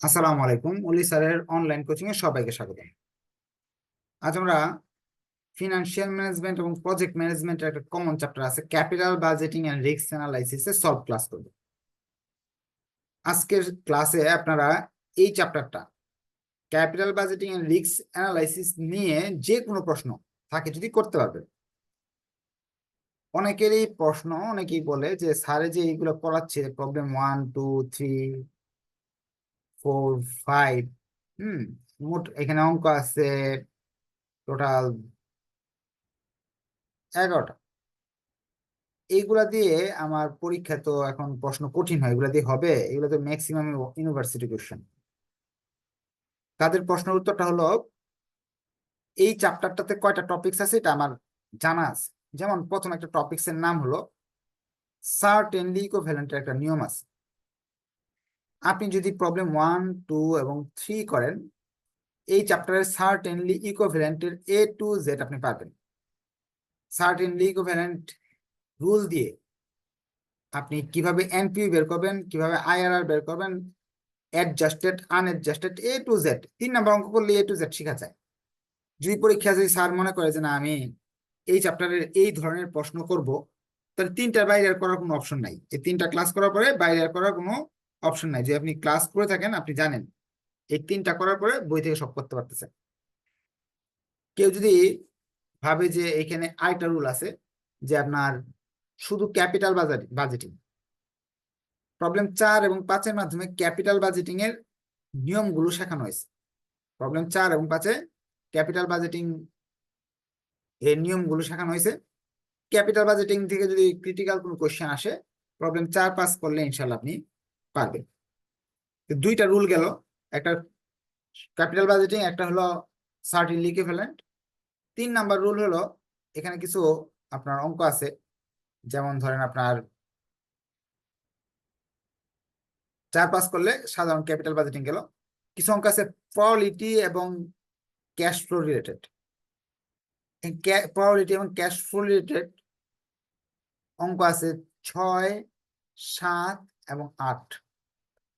আসসালামু আলাইকুম অলি স্যারের অনলাইন কোচিং এ সবাইকে স্বাগত আজ আমরা ফিনান্সিয়াল ম্যানেজমেন্ট এবং প্রজেক্ট ম্যানেজমেন্টের একটা কমন চ্যাপ্টার আছে capital budgeting and risk analysis এর সলভ ক্লাস করব। আজকের ক্লাসে আপনারা এই চ্যাপ্টারটা capital budgeting and risk analysis নিয়ে যে কোনো প্রশ্ন থাকে যদি করতে পারবেন। অনেকেরই প্রশ্ন, অনেকেই বলে যে স্যারে যে এইগুলো পড়াচ্ছে problem one two three four five হুম, মোট এখানে অঙ্ক আছে টোটাল এগারোটা। এইগুলা দিয়ে আমার পরীক্ষা তো এখন প্রশ্ন কঠিন হয়, এগুলা দিয়ে হবে, এগুলো তো ম্যাক্সিমাম ইউনিভার্সিটি কোশ্চেন তাদের প্রশ্নের উত্তরটা হলো, এই চ্যাপ্টারটাতে কয়টা টপিকস আছে এটা আমার জানা আছে। যেমন প্রথম একটা টপিকস এর নাম হলো সার্টেনলি ইকোভ্যালেন্টের একটা নিয়ম আছে। আপনি যদি প্রবলেম ওয়ান টু এবং থ্রি করেন, এই চ্যাপ্টারের সার্টেনলি ইকোভ্যালেন্টের এ টু জেড আপনি পাবেন। সার্টেনলি ইকোভ্যালেন্ট রুল দিয়ে আপনি কীভাবে এনপিউ বের করবেন, কীভাবে আইআরআর বের করবেন adjusted unadjusted A to Z তিন নম্বর অঙ্ক করলে এ টু জেড শেখা যায়। যদি পরীক্ষা যদি স্যার মনে করে যে না, আমি এই চ্যাপ্টারের এই ধরনের প্রশ্ন করব, তাহলে তিনটার বাইরে আর করার কোনো অপশন নাই। এই তিনটা ক্লাস করার পরে বাইরে করার কোনো অপশন নাই। যে আপনি ক্লাস করে থাকেন, আপনি জানেন। এই তিনটা করার পরে বই থেকে সব করতে পারতেছেন। কেউ যদি ভাবে যে এখানে আরেকটা রুল আছে, যে আপনার শুধু ক্যাপিটাল বাজেট প্রবলেম চার এবং পাঁচের মাধ্যমে ক্যাপিটাল বাজেটিং এর নিয়মগুলো শেখানো হয়েছে। প্রবলেম চার এবং পাঁচে ক্যাপিটাল বাজেটিং এর নিয়মগুলো শেখানো হয়েছে। ক্যাপিটাল বাজেটিং থেকে যদি ক্রিটিক্যাল কোনো কোশ্চেন আসে প্রবলেম চার পাস করলে ইনশাল্লাহ আপনি পারবেন দুইটা রুল গেল। একটা ক্যাপিটাল বাজেটিং একটা হলো সার্টিন ইকুইভ্যালেন্ট তিন নাম্বার রুল হলো, এখানে কিছু আপনার অঙ্ক আছে। যেমন ধরেন আপনার চার পাস করলে সাধারণ ক্যাপিটাল বাজেটিং গেল। কিছু অঙ্ক আছে প্রলিটি এবং ক্যাশ ফ্লো রিলেটেড প্রলিটি এবং ক্যাশ ফ্লো রিলেটেড অঙ্ক আছে ছয়, সাত এবং আট।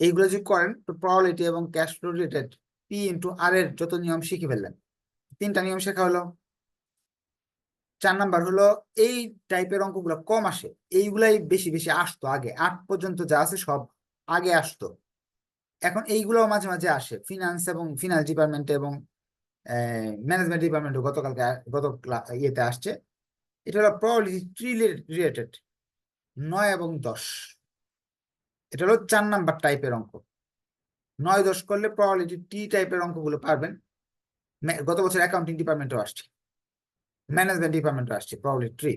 এইগুলো যদি করেন, তো প্রবাবিলিটি এবং cash flow related P into R এর যত নিয়ম শিখে ফেললেন। তিনটা নিয়ম শেখা হলো। চার নাম্বার হলো, এই টাইপের অঙ্কগুলো কম আসে, এইগুলাই বেশি বেশি আসতো আগে। আট পর্যন্ত যা আছে সব আগে আসতো। এখন এইগুলো মাঝে মাঝে আসে। ফিনান্স এবং ফিনান্স ডিপার্টমেন্টে এবং ম্যানেজমেন্ট ডিপার্টমেন্টে গতকালকে, গত ইয়েতে আসছে। এটা হলো প্রবাবিলিটি রিলেটেড নয় এবং দশ। এটা হলো চার নাম্বার টাইপের অঙ্ক। নয় দশ করলে প্রবাবিলিটি টি টাইপের অঙ্কগুলো পারবেন। গত বছর অ্যাকাউন্টিং ডিপার্টমেন্টও আসছে। ম্যানেজমেন্ট ডিপার্টমেন্টও আসছে প্রবাবিলিটি ট্রি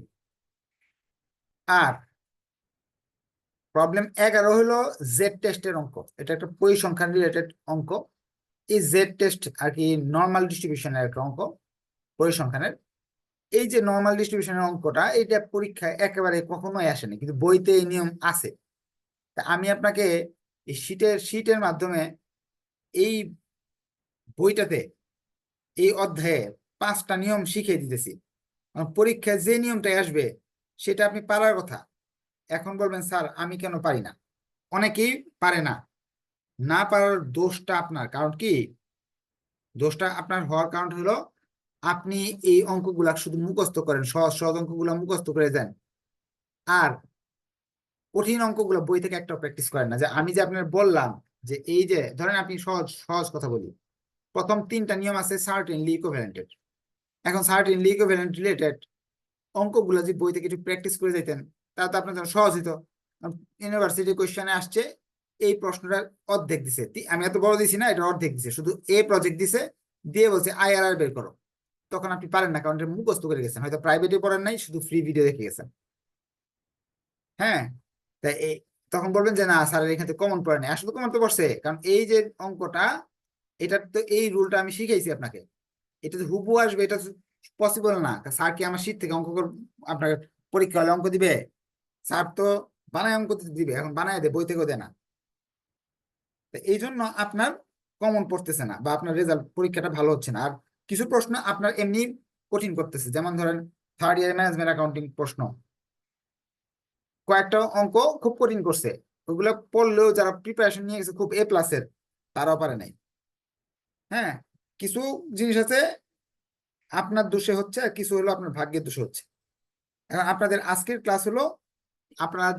আর প্রবলেম এগারো হলো জেড টেস্টের অঙ্ক। এটা একটা পরিসংখ্যান রিলেটেড অঙ্ক। এই জেড টেস্ট আর কি নর্মাল ডিস্ট্রিবিউশনের একটা অঙ্ক, পরিসংখ্যানের। এই যে নর্মাল ডিস্ট্রিবিউশনের অঙ্কটা এইটা পরীক্ষায় একেবারে কখনোই আসেনি, কিন্তু বইতে এই নিয়ম আছে। তা আমি আপনাকে এই শীটের শীটের মাধ্যমে এই বইটাতে, এই অধ্যায়ে পাঁচটা নিয়ম শিখিয়ে দিতেছি। পরীক্ষায় যে নিয়মটাই আসবে, সেটা আপনি পারার কথা। এখন বলবেন, স্যার, আমি কেন পারি না? অনেকেই পারে না। না পারার দোষটা আপনার। কারণ কি? দোষটা আপনার হওয়ার কারণ হলো, আপনি এই অঙ্কগুলা শুধু মুখস্থ করেন, সহজ সহজ অঙ্কগুলা মুখস্থ করে দেন। আর কঠিন অঙ্কগুলো বই থেকে একটা প্র্যাকটিস করেন না। যে আমি যে আপনার বললাম যে এই যে, ধরেন আপনি সহজ সহজ কথা বলি। প্রথম তিনটা নিয়ম আছে সার্টেনলি ইকোভ্যালেন্টেড এখন সার্টেনলি ইকোভ্যালেন্ট রিলেটেড অঙ্কগুলো যদি বই থেকে একটু প্র্যাকটিস করে যেতেন তাহলে তো আপনার জন্য সহজ হতো ইউনিভার্সিটি কোয়েশ্চেনে আসছে, এই প্রশ্নটা অর্ধেক দিছে। আমি এত বড় দিছি না, এটা অর্ধেক দিছে। শুধু এ প্রজেক্ট দিছে, দিয়ে বলছে আইআরআর বের করো। তখন আপনি পারেন না, কারণ এটা মুখস্থ করে গেছেন। হয়তো প্রাইভেটে পড়েন নাই, শুধু ফ্রি ভিডিও দেখে গেছেন। হ্যাঁ? তাই তখন বলবেন যে, না স্যারের এখান কমন পড়ে নাই। আসলে কমন তো পড়ছে, কারণ এই যে অঙ্কটা, এটা তো, এই রুলটা আমি শিখাইছি আপনাকে। এটা তো হুবু আসবে, এটা পসিবল না। স্যার কি আমার শীত থেকে অঙ্ক আপনার পরীক্ষা হলে অঙ্ক দিবে? স্যার তো বানায় অঙ্ক দিবে, এখন বানায় দেয়, বই থেকেও দেয় না। এই জন্য আপনার কমন পড়তেছে না, বা আপনার রেজাল্ট পরীক্ষাটা ভালো হচ্ছে না। আর কিছু প্রশ্ন আপনার এমনি কঠিন করতেছে, যেমন ধরেন থার্ড ইয়ার ম্যানেজমেন্ট অ্যাকাউন্টিং প্রশ্ন। কয়েকটা অঙ্ক খুব কঠিন করছে। ওগুলো পড়লেও যারা প্রিপারেশন নিয়ে গেছে খুব এ প্লাসের তারাও পারে নাই। হ্যাঁ কিছু জিনিস আছে, আপনার দোষে হচ্ছে আর কিছু হলো আপনার ভাগ্যের দোষে হচ্ছে। এখন আপনাদের আজকের ক্লাস হলো, আপনার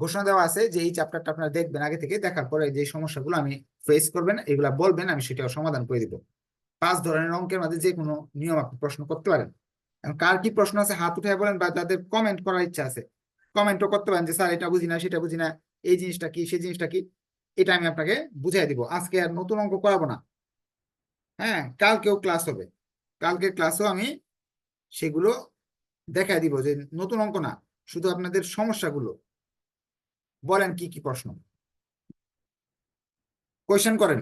ঘোষণা দেওয়া আছে যে এই চ্যাপ্টারটা আপনারা দেখবেন আগে থেকে, দেখার পরে যে সমস্যাগুলো আমি ফেস করবেন, এগুলা বলবেন, আমি সেটাও সমাধান করে দিব। পাঁচ ধরনের অঙ্কের মধ্যে যে কোনো নিয়ম আপনি প্রশ্ন করতে পারেন। কার কি প্রশ্ন আছে হাত উঠায় বলেন বা যাদের কমেন্ট করার ইচ্ছা আছে। কমেন্টও করতে পারেন যে, স্যার, এটা বুঝি না, সেটা বুঝি না, এই জিনিসটা কি, সেই জিনিসটা কি? এটা আমি আপনাকে বুঝাই দিব। আজকে আর নতুন অঙ্ক করাবো না। হ্যাঁ কালকেও ক্লাস হবে। কালকের ক্লাসেও আমি সেগুলো দেখাই দিব যে, নতুন অঙ্ক না, শুধু আপনাদের সমস্যাগুলো। বলেন কি কি প্রশ্ন? কোয়েশ্চেন করেন।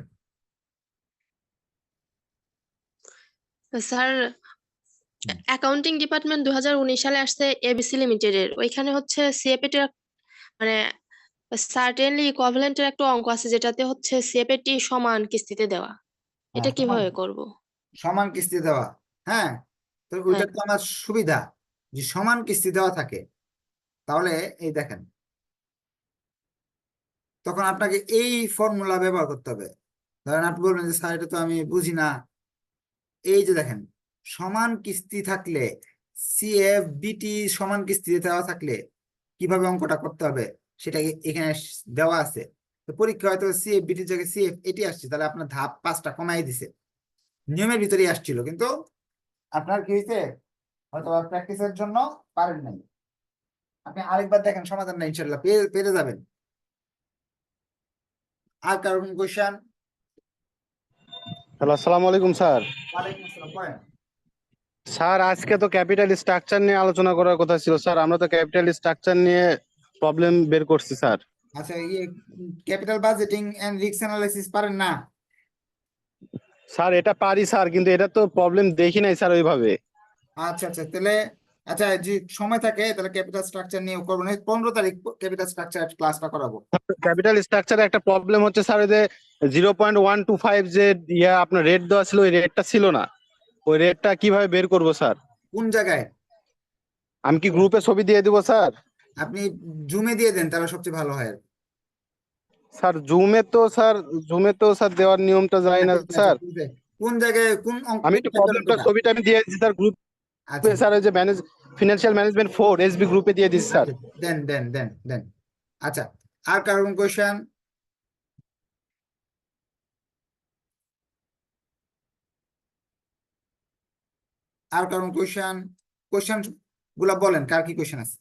স্যার। অ্যাকাউন্টিং ডিপার্টমেন্ট দু হাজার উনিশ সালে আসছে এবিসি লিমিটেডের ওইখানে হচ্ছে সিএপেটির মানে সার্টেনলি ইকুইভ্যালেন্টের একটা অঙ্ক আছে যেটাতে হচ্ছে সিএপেটি সমান কিস্তিতে দেওয়া। এটা হ্যাঁ, কীভাবে সমান- করব? সমান কিস্তি দেওয়া। হ্যাঁ তো ওইটা হ্যাঁ। তো আমার সুবিধা যে সমান কিস্তি দেওয়া থাকে। তাহলে এই দেখেন। তখন আপনাকে এই ফর্মুলা ব্যবহার করতে হবে। ধরেন আপনি বলবেন যে স্যার এটা তো আমি বুঝি না। এই যে দেখেন। সমান কিস্তি থাকলে সিএফ বিটি সমান কিস্তি দেওয়া থাকলে কীভাবে অঙ্কটা করতে হবে সেটা এখানে দেওয়া আছে। তো পরীক্ষা হয়তো সিএফ বিটির জায়গায় সিএফ এটি আসছে তাহলে আপনার ধাপ পাঁচটা কমাই দিছে। নিয়মের ভিতরেই আসছিল কিন্তু আপনার কি হয়েছে হয়তো প্র্যাকটিসের জন্য পারেন নাই। আপনি আরেকবার দেখেন সমাধান না ইনশাল্লাহ পেরে যাবেন। আর কারণ কোয়েশ্চেন হ্যালো আসসালামু আলাইকুম স্যার। ওয়ালাইকুম আসসালাম করেন স্যার আজকে তো ক্যাপিটাল স্ট্রাকচার নিয়ে আলোচনা করার কথা ছিল। স্যার আমরা তো ক্যাপিটাল স্ট্রাকচার নিয়ে প্রবলেম বের করছি স্যার। আচ্ছা ইয়ে capital budgeting and risk analysis পারেন না? স্যার এটা পারি স্যার কিন্তু এটা তো প্রবলেম দেখি নাই স্যার ওইভাবে। আচ্ছা আচ্ছা তাহলে আচ্ছা যে সময় থাকে তাহলে ক্যাপিটাল স্ট্রাকচার নিয়ে করব। না পনেরো তারিখ ক্যাপিটাল স্ট্রাকচার ক্লাসটা করাবো। ক্যাপিটাল স্ট্রাকচারে একটা প্রবলেম হচ্ছে স্যার ওই যে zero point one two five যে ইয়া আপনার রেট দেওয়া ছিল ওই রেটটা ছিল না। ওই রেটটা কীভাবে বের করব স্যার? কোন জায়গায়? আমি কি গ্রুপে ছবি দিয়ে দিব স্যার? আপনি জুমে দিয়ে দেন তাহলে সবচেয়ে ভালো হয় স্যার জুমে তো স্যার জুমে তো স্যার দেওয়ার নিয়মটা যায় না স্যার। কোন জায়গায় কোন আমি একটু প্রবলেমটা ছবিটা আমি দিয়ে দিচ্ছি স্যার গ্রুপ আচ্ছা। স্যার ওই যে manage financial management four SB গ্রুপে দিয়ে দিচ্ছি স্যার। দেন দেন দেন দেন। আচ্ছা আর কারণ কোয়েশ্চেন আর কারণ কোয়েশন কোয়েশ্চেনগুলা বলেন কার কি কোয়েশন আছে?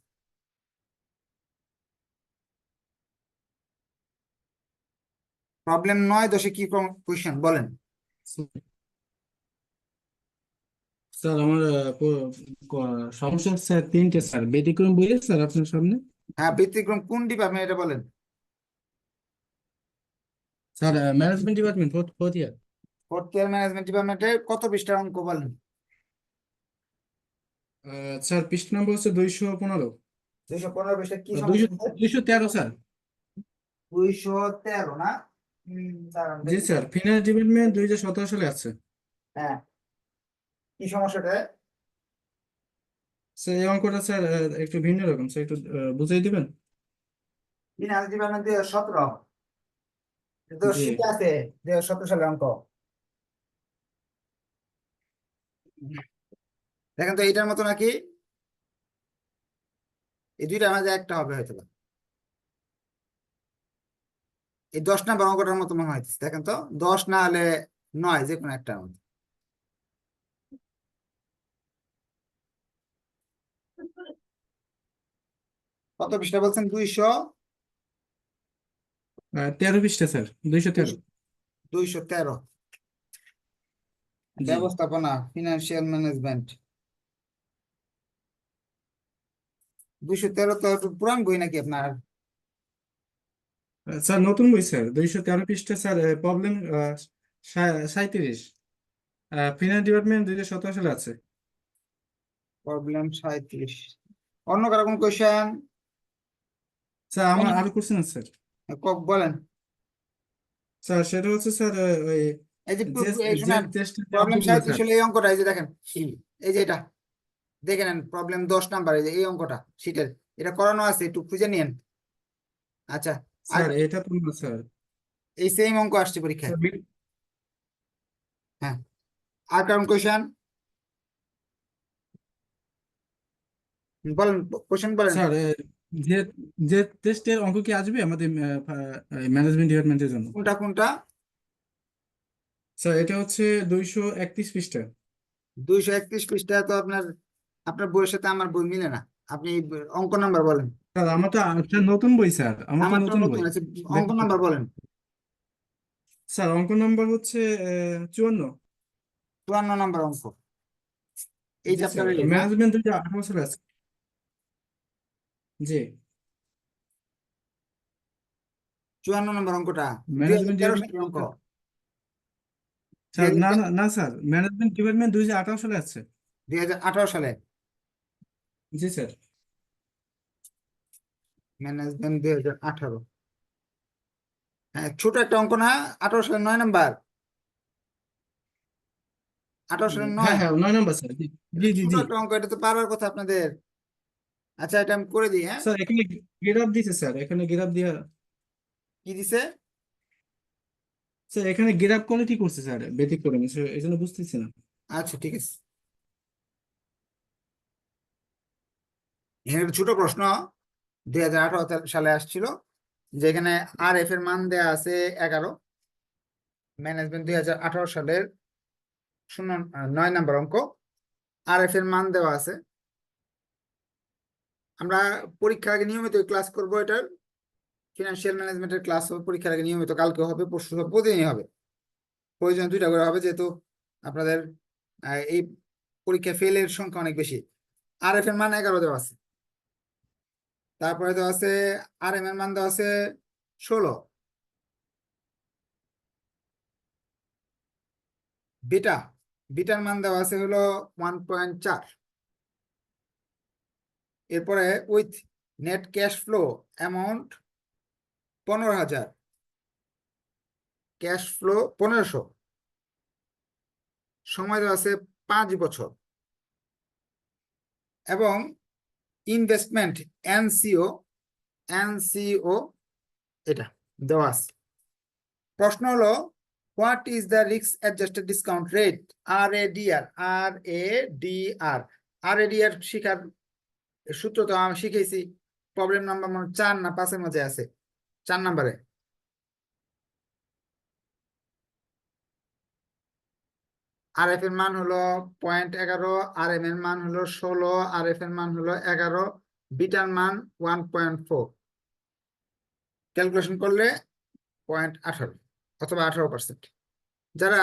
প্রবলেম নয় দশে কি কোয়েশ্চেন বলেন। স্যার আমার সমস্যা স্যার তিনটে স্যার ব্যতিক্রম বইয়ের স্যার আপনার সামনে? হ্যাঁ ব্যতিক্রম কোন ডিপার্টমেন্ট এটা বলেন। Sir management department fourth year fourth year management ডিপার্টমেন্টের কত পৃষ্ঠার অঙ্ক বলেন? স্যার পৃষ্ঠা নম্বর হচ্ছে দুইশো পনেরো। দুইশো পনেরো পৃষ্ঠা কি দুইশো তেরো স্যার। দুইশো তেরো না? জি। স্যার ফিনান্স ডিপার্টমেন্ট দুই হাজার সতেরো সালে আছে। হ্যাঁ। কি সমস্যাটা? স্যার এই অঙ্কটা স্যার একটু ভিন্ন রকম। স্যার একটু বুঝিয়ে দিবেন? ফিনান্স ডিপার্টমেন্ট দুই হাজার সতেরো তো। শীত আছে দুই হাজার সতেরো সালের অঙ্ক। দেখেন তো এইটার মতো নাকি? এই দুইটার মাঝে একটা হবে হয়তো এই দশ না নাম্বার অঙ্কটার মতো মনে হইতেছে দেখেন তো? দশ না হলে নয় যে কোনো একটা মতো। কত পৃষ্ঠা বলছেন? দুইশো? তেরো পৃষ্ঠা স্যার। দুইশো তেরো। দুইশো তেরো। ব্যবস্থাপনা ফিনান্সিয়াল ম্যানেজমেন্ট। দুইশো তেরো তো একটু পুরান বই নাকি আপনার? স্যার নতুন বই স্যার। দুইশো তেরো পৃষ্ঠা স্যার প্রবলেম সাঁইত্রিশ। ফিনান্স ডিপার্টমেন্ট দুই হাজার সতেরো সালে আছে। প্রবলেম সাঁইত্রিশ। অন্য কারও কোন কোয়েশ্চেন স্যার আমার আরও কোশ্চেন আছে স্যার। বলেন। স্যার সেটা হচ্ছে স্যার ওই এই যে প্রবলেম সাঁইত্রিশ হলে এই অঙ্কটা এই যে দেখেন এই যে এটা। দেখে নেন প্রবলেম দশ নাম্বার এই অঙ্কটা শীটের এটা করানো আছে একটু খুঁজে নিন আচ্ছা স্যার এটা তো না স্যার এই সেম অঙ্ক আসছে পরীক্ষায়। হ্যাঁ। আর কারণ কোয়েশন বলেন কোয়েশন বলেন। স্যার যে যে টেস্টের অঙ্ক কি আসবে আমাদের ম্যানেজমেন্ট ডিপার্টমেন্টের জন্য? কোনটা কোনটা? স্যার এটা হচ্ছে দুইশো একত্রিশ পৃষ্ঠা। দুইশো একত্রিশ পৃষ্ঠা তো আপনার আপনার বইয়ের সাথে আমার বই মিলে না। আপনি অঙ্ক নাম্বার বলেন। স্যার আমার তো একটা নতুন বই স্যার। আমার তো নতুন বই। আছে। অঙ্ক নাম্বার বলেন। স্যার অঙ্ক নম্বর হচ্ছে চুয়ান্ন। চুয়ান্ন নাম্বার অঙ্ক। এই চ্যাপ্টারে ম্যানেজমেন্ট দুইটা আঠারো সালে আছে। জি। চুয়ান্ন নম্বর অঙ্কটা। ম্যানেজমেন্ট অঙ্ক? স্যার না না না স্যার। ম্যানেজমেন্ট ডিপার্টমেন্ট দুই হাজার আঠারো সালে আছে। দুই হাজার আঠারো সালে। জি স্যার। ম্যানেজমেন্ট দুই হাজার আঠারো। হ্যাঁ ছোট একটা অঙ্ক না আঠারো সালে নয় নাম্বার। আঠারো হ্যাঁ নয়। হ্যাঁ নয় নম্বর স্যার জি জি জি। ছোট একটা অঙ্ক এটা তো পারার কথা আপনাদের। আচ্ছা এটা আমি করে দিই হ্যাঁ? স্যার এখানে দিছে স্যার এখানে দিয়া কি দিছে? স্যার এখানে কোয়ালিটি করছে স্যার ব্যতিক্রম এই জন্য বুঝতেছি না। আচ্ছা ঠিক আছে। এখানে একটা ছোট প্রশ্ন দুই হাজার আঠারো সালে আসছিল, যেখানে আর এফ এর মান দেয়া আছে এগারো। ম্যানেজমেন্ট দুই হাজার আঠারো সালের শূন্য নয় নম্বর অঙ্ক। আর এফ এর মান দেওয়া আছে। আমরা পরীক্ষার আগে নিয়মিত ক্লাস করব এটার। ফিনান্সিয়াল ম্যানেজমেন্টের ক্লাস হবে, পরীক্ষার আগে নিয়মিত, কালকে হবে, পরশু হবে, প্রতিদিনই হবে। প্রয়োজন দুইটা করে হবে, যেহেতু আপনাদের এই পরীক্ষা ফেলের সংখ্যা অনেক বেশি। আর এফ এর মান এগারো দেওয়া আছে। তারপরে দেওয়া আছে আর এম এর মান দেওয়া আছে ষোলো। বিটা, বিটার মান দেওয়া আছে হলো ওয়ান পয়েন্ট চার। এরপরে with net cash flow amount পনেরো হাজার। ক্যাশ ফ্লো পনেরোশো। সময় দেওয়া আছে পাঁচ বছর। এবং ইনভেস্টমেন্ট এনসিও এনসিও এটা, দেওয়া আছে। প্রশ্ন হলো হোয়াট ইজ দ্য রিক্স adjusted discount rate R A D R R A D R R A D R শিখার সূত্র তো আমি শিখেছি। প্রবলেম নাম্বার মনে চার না পাঁচের মধ্যে আছে। চার নাম্বারে। আর এফ এর মান হলো পয়েন্ট এগারো আর এম এর মান হলো ষোলো আর এফ এর মান হলো এগারো বিটার মান ওয়ান পয়েন্ট ফোর ক্যালকুলেশন করলে পয়েন্ট আঠারো অথবা আঠারো পার্সেন্ট যারা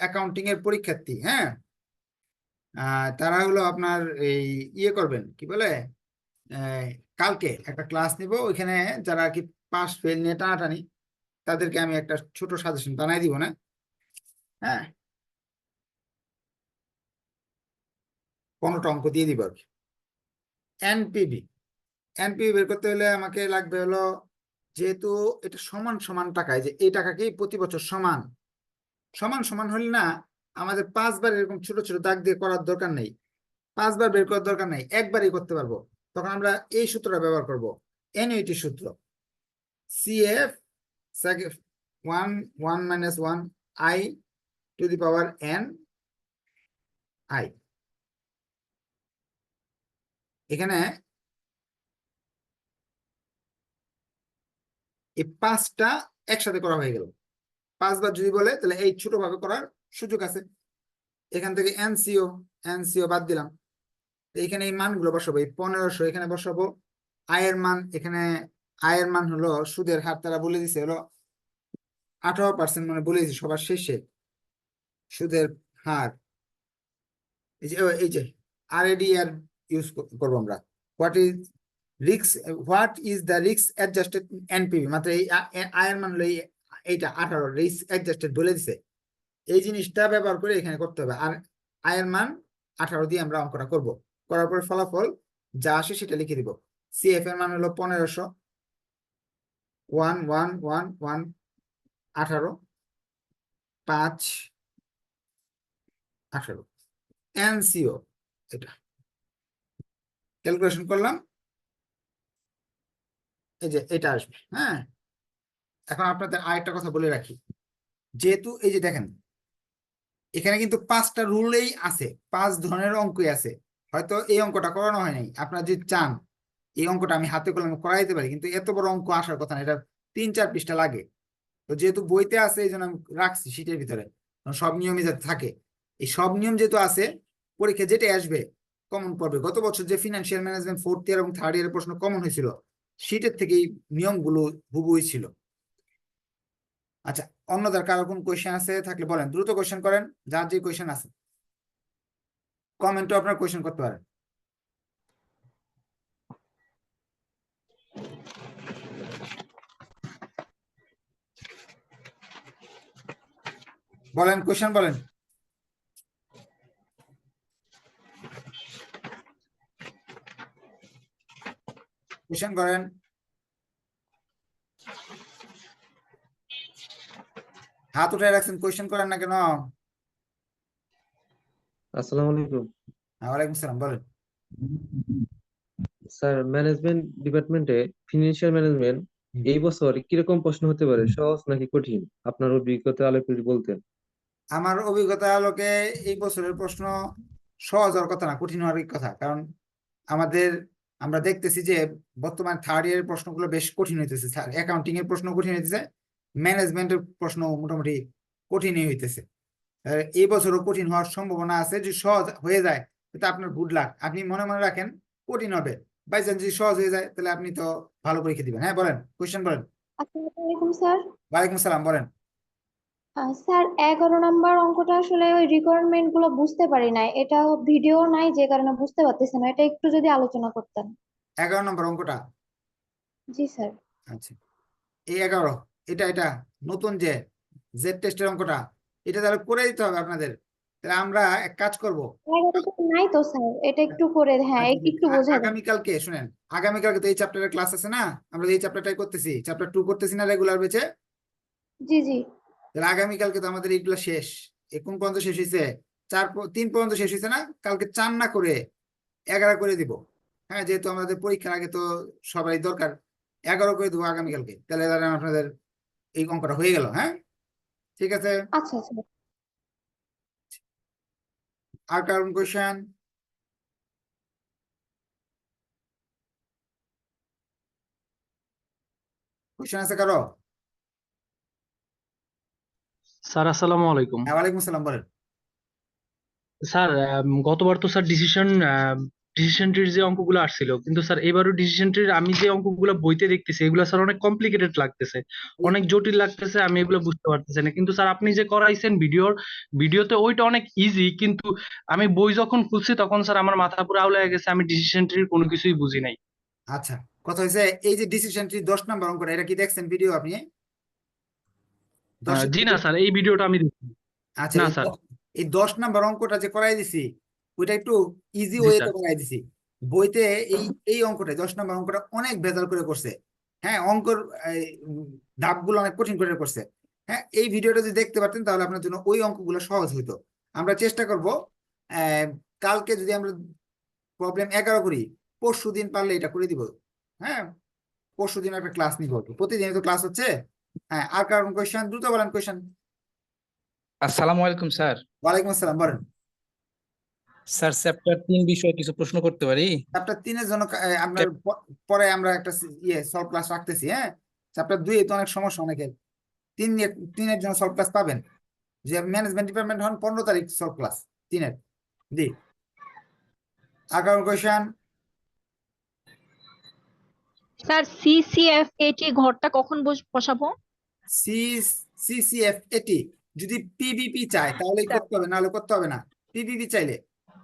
অ্যাকাউন্টিং এর পরীক্ষার্থী হ্যাঁ তারা হলো আপনার এই ইয়ে করবেন, কি বলে? কালকে একটা ক্লাস নিব, ওইখানে যারা কি পাস ফেল নিয়ে টানাটানি, তাদেরকে আমি একটা ছোট সাজেশন বানাই দিব, না? হ্যাঁ পনেরোটা অঙ্ক দিয়ে দিব আর কি এনপিবি এনপিবি বের করতে হলে আমাকে লাগবে হলো যেহেতু এটা সমান সমান টাকায়, যে এই টাকাকেই প্রতি বছর সমান। সমান সমান হলে না আমাদের পাঁচবার এরকম ছোট ছোট দাগ দিয়ে করার দরকার নেই। পাঁচবার বের করার দরকার নেই, একবারই করতে পারব। তখন আমরা এই সূত্রটা ব্যবহার করব। এনইউটি সূত্র। CF one one minus one I to the power N I এখানে এই পাঁচটা একসাথে করা হয়ে গেল। পাঁচবার যদি বলে, তাহলে এই ছোট ভাবে করার সুযোগ আছে। এখান থেকে এনসিও এনসিও বাদ দিলাম। এখানে এই মানগুলো বসাবো। এই পনেরোশো এখানে বসাবো। আয়ের মান, এখানে আয়ের মান হলো সুদের হার তারা বলে দিছে, হলো আঠারো পার্সেন্ট মানে বলে দিছে সবার শেষে সুদের হার। এই যে এই যে, আর এডি আর ইউজ করব আমরা হোয়াট ইজ রিক্স হোয়াট ইজ দ্য রিক্স অ্যাডজাস্টেড এনপিভি মাত্র এই আয়ের মান হলো এইটা আঠারো রিক্স অ্যাডজাস্টেড বলে দিছে। এই জিনিসটা ব্যবহার করে এখানে করতে হবে। আর আয়ের মান আঠারো দিয়ে আমরা অঙ্কটা করব। করার পর ফলাফল যা আসে সেটা লিখে দিব। সিএফ এর মান হলো পনেরোশো। ওয়ান ওয়ান ওয়ান ওয়ান, আঠারো। পাঁচ, আঠারো। এনসিও এটা। ক্যালকুলেশন করলাম। এই যে এটা আসবে হ্যাঁ? এখন আপনাদের আরেকটা কথা বলে রাখি। যেহেতু এই যে দেখেন, এখানে কিন্তু পাঁচটা রুলেই আছে, পাঁচ ধরনের অঙ্কই আছে। হয়তো এই অঙ্কটা করানো হয় নাই। আপনারা যদি চান, এই অঙ্কটা আমি হাতে কলমে করাইতে পারি, কিন্তু এত বড় অঙ্ক আসার কথা না, এটা তিন চার পৃষ্ঠা লাগে। তো যেহেতু বইতে আছে, এই জন্য আমি রাখছি শীটের ভিতরে। সব নিয়মই যাতে থাকে। এই সব নিয়ম যেহেতু আছে, পরীক্ষা যেটা আসবে কমন পড়বে গত বছর যে ফিনান্সিয়াল ম্যানেজমেন্ট ফোর্থ ইয়ার এবং থার্ড ইয়ারের প্রশ্ন কমন হয়েছিল থেকে এই নিয়মগুলো হুবহুই ছিল। আচ্ছা অন্যদের কারও কোন কোয়েশ্চেন আছে থাকলে বলেন। দ্রুত কোয়েশ্চেন করেন, যার যে কোয়েশ্চেন আছে। কমেন্টও আপনার কোয়েশ্চেন করতে পারেন। বলেন কোয়েশ্চেন বলেন। কোয়েশ্চেন করেন। হাত উঠে রাখছেন কোয়েশ্চেন করেন না কেন? আসসালামু আলাইকুম। ওয়ালাইকুম সালাম বলেন। স্যার ম্যানেজমেন্ট ডিপার্টমেন্টে ফিনান্সিয়াল ম্যানেজমেন্ট। এই বছর কীরকম প্রশ্ন হতে পারে সহজ নাকি কঠিন? আপনার অভিজ্ঞতা আলোকে বলতেন। আমার অভিজ্ঞতা আলোকে এই বছরের প্রশ্ন সহজ হওয়ার কথা না কঠিন হওয়ার কথা। কারণ আমাদের আমরা দেখতেছি যে বর্তমান থার্ড ইয়ারের প্রশ্নগুলো বেশ কঠিন হইতেছে অ্যাকাউন্টিং এর প্রশ্ন কঠিন হইতেছে ম্যানেজমেন্টের প্রশ্ন মোটামুটি কঠিনই হইতেছে। এই বছরও কঠিন হওয়ার সম্ভাবনা আছে যদি সহজ হয়ে যায় তো আপনার গুড লাক আপনি মনে মনে রাখেন কঠিন হবে। বাই চান্স যদি সহজ হয়ে যায় তাহলে আপনি তো ভালো পরীক্ষা দিবেন। হ্যাঁ বলেন কোয়েশ্চেন বলেন। আসসালামু আলাইকুম স্যার। ওয়ালাইকুম সালাম বলেন। স্যার এগারো নাম্বার অঙ্কটা আসলে ওই রিকোয়ারমেন্টগুলো বুঝতে পারি নাই। এটা ভিডিও নাই যে কারণে বুঝতে পারতেছি না। এটা একটু যদি আলোচনা করতেন। এগারো নম্বর অঙ্কটা? জি স্যার। আচ্ছা। এই এগারো এটা এটা নতুন যে জেড টেস্টের অঙ্কটা এটা তাহলে করে দিতে হবে আপনাদের। তাহলে আমরা এক কাজ করব। নাই তো স্যার। এটা একটু করে হ্যাঁ আচ্ছা, একটু আ- বোঝা দেন আগামীকালকে শুনেন আগামীকালকে তো এই চ্যাপ্টারের ক্লাস আছে না? আমরা এই চ্যাপ্টারটাই করতেছি চ্যাপ্টার টু করতেছি না রেগুলার বেচে জি জি। তাহলে আগামীকালকে তো আমাদের এইগুলো শেষ। কোন পর্যন্ত শেষ হয়েছে চার তিন পর্যন্ত শেষ হয়েছে না? কালকে চার না করে এগারো করে দিব। হ্যাঁ যেহেতু আমাদের পরীক্ষার আগে তো সবাই দরকার এগারো করে দেবো আগামীকালকে। তাহলে তাহলে আপনাদের এই অঙ্কটা হয়ে গেল হ্যাঁ? ঠিক আছে? আচ্ছা আচ্ছা। আর কারণ কোয়েশ্চেন কোয়েশ্চেন আছে কারও? স্যার আসসালামু আলাইকুম। হ্যাঁ ওয়ালাইকুম আসসালাম বলেন। স্যার গতবার তো স্যার ডিসিশন ডিসিশন ট্রির যে অঙ্কগুলো আসছিল কিন্তু স্যার এবারও ডিসিশন ট্রির আমি যে অঙ্কগুলো বইতে দেখতেছি এগুলো স্যার অনেক কমপ্লিকেটেড লাগতেছে। অনেক জটিল লাগতেছে আমি এগুলো বুঝতে পারতেছি না। কিন্তু স্যার আপনি যে করাইছেন ভিডিওর ভিডিওতে ওইটা অনেক ইজি কিন্তু আমি বই যখন খুলছি তখন স্যার আমার মাথা পুরো আউলে গেছে আমি ডিসিশন ট্রির কোনো কিছুই বুঝি নাই। আচ্ছা কথা হয়েছে এই যে ডিসিশন ট্রি দশ নম্বর অঙ্কটা এটা কি দেখছেন ভিডিও আপনি? জি না স্যার এই ভিডিওটা আমি দেখছি। আচ্ছা না, স্যার। এই দশ নম্বর অঙ্কটা যে করাই দিছি ওইটা একটু ইজি ওয়েতে করাই দিছি। বইতে এই এই অঙ্কটা দশ নম্বর অঙ্কটা অনেক ভেজাল করে করছে। হ্যাঁ অঙ্কর ধাপগুলো অনেক কঠিন করে করছে। হ্যাঁ এই ভিডিওটা যদি দেখতে পারতেন তাহলে আপনার জন্য ওই অঙ্কগুলো সহজ হইতো। আমরা চেষ্টা করব আহ, কালকে যদি আমরা প্রবলেম এগারো করি পরশু দিন পারলে এটা করে দিব। হ্যাঁ পরশু দিন একটা ক্লাস নিব। প্রতিদিন তো ক্লাস হচ্ছে। হ্যাঁ আর কারণ কোয়েশ্চেন দ্রুত বলেন কোয়েশ্চেন আসসালামু আলাইকুম স্যার। ওয়ালাইকুম আসসালাম বলেন। স্যার চ্যাপ্টার তিন বিষয়ে কিছু প্রশ্ন করতে পারি? চ্যাপ্টার তিনের জন্য আপনার পরে আমরা একটা ইয়ে সলভ ক্লাস রাখতেছি হ্যাঁ? চ্যাপ্টার দুই তো অনেক সমস্যা অনেকের। তিন তিনের জন্য সলভ ক্লাস পাবেন। যে ম্যানেজমেন্ট ডিপার্টমেন্ট হন পনেরো তারিখ সলভ ক্লাস তিনের। জি। আগাম কোয়েশন স্যার সিসিএফএটি ঘরটা কখন বস- বসাবো? সি সিসিএফ এটি যদি পিবিপি চায় তাহলে করতে হবে নাহলে করতে হবে না। পিবিপি চাইলে।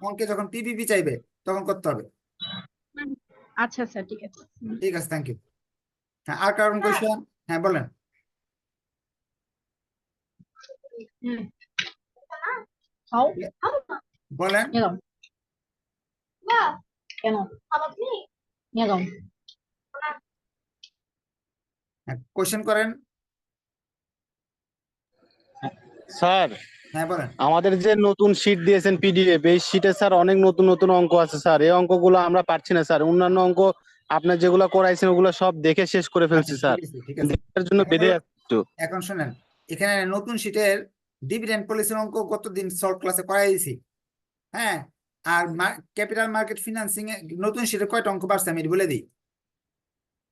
অঙ্কে যখন পিবিপি চাইবে তখন করতে হবে। আচ্ছা স্যার ঠিক আছে। ঠিক আছে থ্যাংক ইউ হ্যাঁ আর কারণ কোয়েশন হ্যাঁ। বলেন। বলেন। নিয়ে কেন? নিয়ে। কোয়েশ্চেন করেন। স্যার হ্যাঁ বলেন। আমাদের যে নতুন শীট দিয়েছেন পিডিএফ এই শীটে স্যার অনেক নতুন নতুন অঙ্ক আছে স্যার। এই অঙ্কগুলো আমরা পারছি না স্যার। অন্যান্য অঙ্ক আপনার যেগুলো করাইছেন ওগুলো সব দেখে শেষ করে ফেলছি স্যার। দেখার জন্য বেঁধে একটু। এখন শুনেন এখানে নতুন শীটের ডিভিডেন্ড পলিসির অঙ্ক গতদিন সলভ ক্লাসে করাই দিয়েছি হ্যাঁ আর ক্যাপিটাল মার্কেট ফিনান্সিং এ নতুন শীটে কয়টা অঙ্ক বাড়ছে আমি বলে দিই।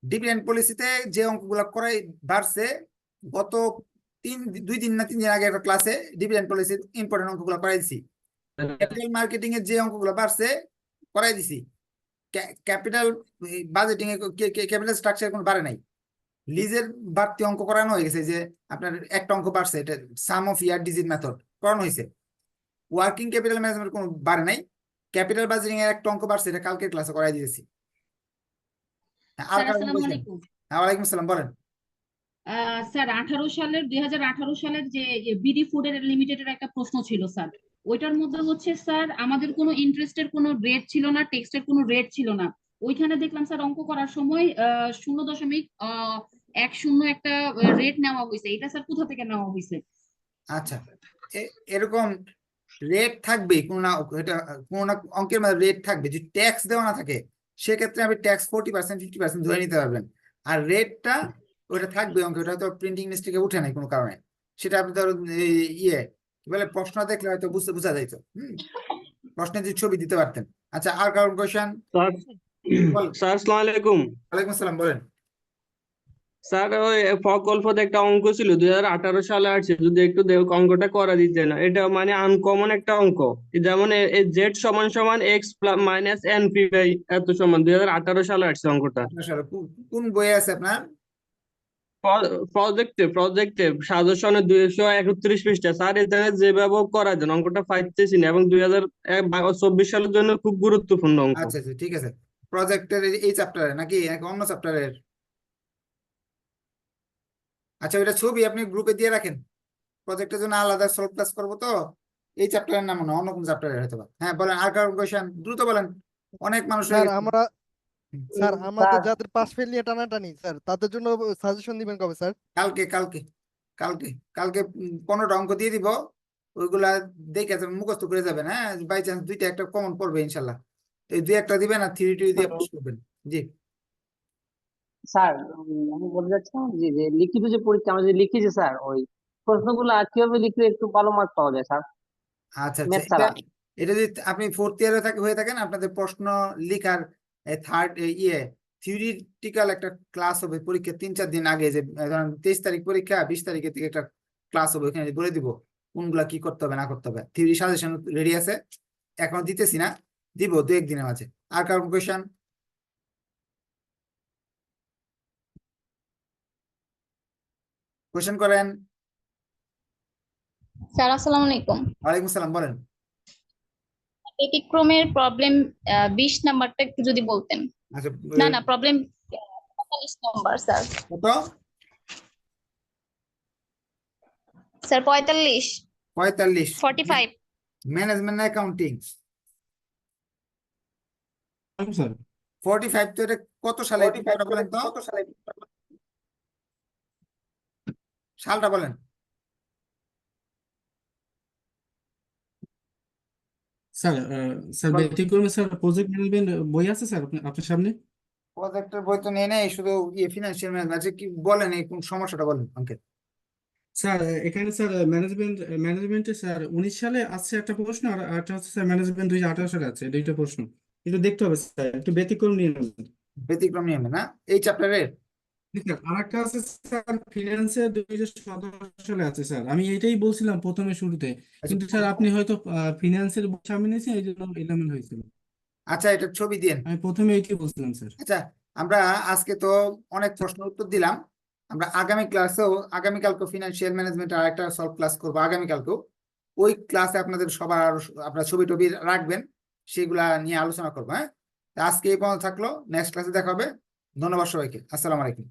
ডিভিডেন্ড পলিসিতে যে অঙ্কগুলো করাই বাড়ছে গত তিন দুই দিন না তিন দিন আগে একটা ক্লাসে ডিভিডেন্ড পলিসির ইম্পর্টেন্ট অঙ্কগুলো করাই দিছি। ক্যাপিটাল মার্কেটিং এর যে অঙ্কগুলো বাড়ছে করাই দিছি। ক্যাপিটাল বাজেটিং এ ক্যাপিটাল স্ট্রাকচার কোনো বাড়ে নাই। লিজের বাড়তি অঙ্ক করানো হয়ে গেছে যে আপনার একটা অঙ্ক বাড়ছে এটা sum of year digit method করানো হয়েছে। ওয়ার্কিং ক্যাপিটাল ম্যানেজমেন্ট কোনো বাড়ে নাই। ক্যাপিটাল বাজেটিং এর একটা অঙ্ক বাড়ছে এটা কালকের ক্লাসে করাই দিয়েছি। আর হ্যাঁ ওয়ালাইকুম আসসালাম বলেন। স্যার, আঠারো সালের, দুই হাজার আঠারো সালের যে বিডি ফুডের লিমিটেডের একটা প্রশ্ন ছিল, স্যার। ওইটার মধ্যে হচ্ছে, স্যার, আমাদের কোনো ইন্টারেস্টের কোনো রেট ছিল না, টেক্সটের কোনো রেট ছিল না। ওইখানে দেখলাম, স্যার, অঙ্ক করার সময় শূন্য দশমিক এক শূন্য একটা রেট নেওয়া হয়েছে। এটা, স্যার, কোথা থেকে নেওয়া হয়েছে? আচ্ছা এরকম রেট থাকবে, কোনো না, এটা, কোনো না, অঙ্কের মধ্যে রেট থাকবে। যদি ট্যাক্স দেওয়া না থাকে, সেক্ষেত্রে আপনি tax forty percent fifty percent ধরে নিতে পারবেন। আর রেটটা ওটা থাকবে অঙ্কে ওটা হয়তো প্রিন্টিং মিস্টেকে উঠে নাই কোনো কারণে। সেটা আপনি ধরুন ইয়ে কি বলে প্রশ্ন দেখলে হয়তো বুঝতে বোঝা যাইতো। হম? প্রশ্নের যদি ছবি দিতে পারতেন। আচ্ছা আর কারণ কোয়েশন স্যার আসসালামু আলাইকুম। ওয়ালাইকুম আসসালাম বলেন। স্যার ওই প্রকল্পতে একটা অঙ্ক ছিল দুই হাজার আঠারো সালে আসছে। যদি একটু দেখ অঙ্কটা করা দিতে না। এটা মানে আনকমন একটা অঙ্ক। যেমন জেড সমান সমান X minus N P by এত সমান। দুই হাজার আঠারো সালে আসছে অঙ্কটা। কোন- কোন বইয়ে আছে আপনার? প্রজেক্টে প্রজেক্টে সাজেশনে দুইশো একত্রিশ পৃষ্ঠা। স্যার এখানে যেভাবে হোক করা যায় অঙ্কটা পাইতেছি না এবং দুই হাজার চব্বিশ সালের জন্য খুব গুরুত্বপূর্ণ অঙ্ক। আচ্ছা আচ্ছা ঠিক আছে। প্রজেক্টের এই চ্যাপ্টারে নাকি অন্য চ্যাপ্টারের আচ্ছা ওইটা ছবি আপনি গ্রুপে দিয়ে রাখেন। প্রজেক্টের জন্য আলাদা সলভ ক্লাস করব তো। এই চ্যাপ্টারের নাম না অন্য কোন চ্যাপ্টারের হয়তো। হ্যাঁ বলেন আর কারণ কোয়েশন দ্রুত বলেন। অনেক মানুষ। আমরা। স্যার আমাদের যাদের পাস ফেল নিয়ে টানাটানি স্যার তাদের জন্য সাজেশন দিবেন কবে স্যার? কালকে কালকে কালকে কালকে পনেরোটা অঙ্ক দিয়ে দিব ওইগুলা দেখে যাবেন মুখস্থ করে যাবেন হ্যাঁ? বাই চান্স দুইটা একটা কমন পড়বে ইনশাল্লাহ। এই দুই একটা দিবেন আর থ্রি টু দিয়ে পাস করবেন। জি। স্যার আমি বলতে চাচ্ছিলাম যে যে লিখিত যে পরীক্ষা আমরা যে লিখেছি স্যার ওই প্রশ্নগুলো আর কীভাবে লিখলে একটু ভালো মার্ক পাওয়া যায় স্যার? আচ্ছা আচ্ছা এটা এটা যদি আপনি ফোর্থ ইয়ারে থাকে হয়ে থাকেন আপনাদের প্রশ্ন লিখার থার্ড ইয়ে থিওরিটিক্যাল একটা ক্লাস হবে পরীক্ষা তিন চার দিন আগে যে ধরেন তেইশ তারিখ পরীক্ষা বিশ তারিখের থেকে একটা ক্লাস হবে ওখানে বলে দিব কোনগুলা কি করতে হবে না করতে হবে। থিওরি সাজেশন রেডি আছে এখন দিতেছি না দিব দু একদিনের মাঝে। আর কারণ কোয়েশন কোয়েশন করেন? স্যার আসসালামু আলাইকুম। ওয়ালাইকুম আসসালাম বলেন। ব্যতিক্রমের প্রবলেম বিশ নাম্বারটা একটু যদি বলতেন। আচ্ছা না না প্রবলেম পঁয়তাল্লিশ নাম্বার স্যার। কত? স্যার পঁয়তাল্লিশ। পঁয়তাল্লিশ। Forty five management accounting sir. Forty five তো এটা কত সালে একটু বলেন সালটা বলেন। Sir sir. ব্যতিক্রমে sir? Project management বই আছে স্যার আপনার সামনে? প্রজেক্টের বই তো নিয়ে নেই শুধু ইয়ে ফিনান্সিয়াল ম্যানেজমেন্ট আচ্ছা কি বলেন এই কোন সমস্যাটা বলেন অঙ্কের স্যার এখানে স্যার ম্যানেজমেন্ট ম্যানেজমেন্টে স্যার উনিশ সালে আসছে একটা প্রশ্ন আর একটা হচ্ছে স্যার ম্যানেজমেন্ট দুই আঠারো সালে আছে দুইটা প্রশ্ন। একটু দেখতে হবে স্যার একটু ব্যতিক্রম নিয়ে নেবেন। ব্যতিক্রম নিয়মে না? এই চ্যাপ্টারের স্যার আরেকটা আছে স্যার ফিনান্সে দুই হাজার সতেরো সালে আছে স্যার। আমি এটাই বলছিলাম প্রথমে শুরুতে। কিন্তু স্যার আপনি হয়তো বই সামনে নিয়েছেন এই জন্য এলোমেলো হয়েছিল। আচ্ছা এটা ছবি দিন আমি প্রথমে এটাই বলছিলাম স্যার। আচ্ছা আমরা আজকে তো অনেক প্রশ্ন উত্তর দিলাম। আমরা আগামী ক্লাসেও আগামীকালকে ফিনান্সিয়াল ম্যানেজমেন্ট আর একটা সলভ ক্লাস করব আগামীকালকেও। ওই ক্লাসে আপনাদের সবার আরও আপনারা ছবি টবি রাখবেন সেগুলা নিয়ে আলোচনা করব হ্যাঁ? আজকে এই পর্যন্ত থাকল নেক্সট ক্লাসে দেখা হবে। ধন্যবাদ সবাইকে। আসসালামু আলাইকুম।